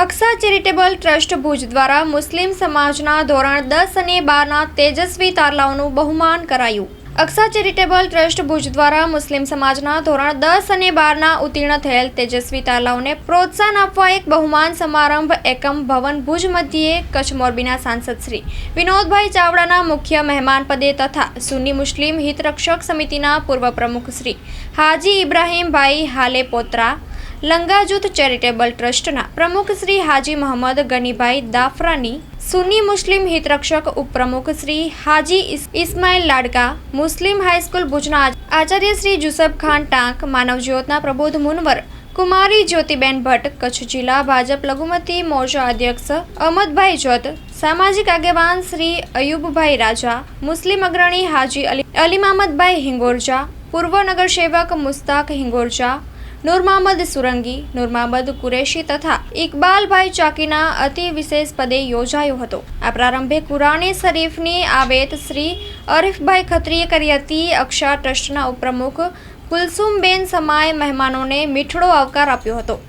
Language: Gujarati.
અક્ષા ચેરિટેબલ ટ્રસ્ટ ભુજ દ્વારા મુસ્લિમ સમાજના ધોરણ દસ અને બારના તેજસ્વી તારલાઓનું બહુમાન કરાયું. અક્ષા ચેરિટેબલ ટ્રસ્ટ ભુજ દ્વારા મુસ્લિમ સમાજના ધોરણ દસ અને બારના ઉત્તીર્ણ થયેલ તેજસ્વી તારલાઓને પ્રોત્સાહન આપવા એક બહુમાન સમારંભ એકમ ભવન ભુજ મધ્યે કચ્છ મોરબીના સાંસદ શ્રી વિનોદભાઈ ચાવડાના મુખ્ય મહેમાન પદે તથા સુન્ની મુસ્લિમ હિતરક્ષક સમિતિના પૂર્વ પ્રમુખ શ્રી હાજી ઇબ્રાહીમભાઈ હાલે પોત્રા લંગા જૂથ ચેરિટેબલ ટ્રસ્ટના પ્રમુખ શ્રી હાજી મોહમ્મદ ગનીભાઈ દાફરાની સુન્ની મુસ્લિમ હિતરક્ષક ઉપપ્રમુખ Shri Haji is- Ismail Ladka, Muslim high school ભુજના આચાર્ય શ્રી જુસફ ખાન ટાંક માનવ જ્યોતના પ્રબોધ મુનવર, કુમારી જ્યોતિબેન ભટ્ટ, કચ્છ જિલ્લા ભાજપ લઘુમતી મોરચા અધ્યક્ષ અહમદભાઈ જોત સામાજિક આગેવાન શ્રી અયુબભાઈ રાજા, મુસ્લિમ અગ્રણી હાજી અલી અલી મામદભાઈ હિંગોરજા, પૂર્વ નગરસેવક મુસ્તાક હિંગોરજા નૂર મોહમ્મદ સુરંગી નૂર મોહમ્મદ કુરેશી તથા ઇકબાલભાઈ ચાકીના અતિ વિશેષ પદે યોજાયો હતો. આ પ્રારંભે કુરાની શરીફની આવેત શ્રી અરીફભાઈ ખત્રીએ કરી હતી. અક્ષા ટ્રસ્ટના ઉપપ્રમુખ કુલસુમબેન સમાય મહેમાનોને મીઠડો આવકાર આપ્યો હતો.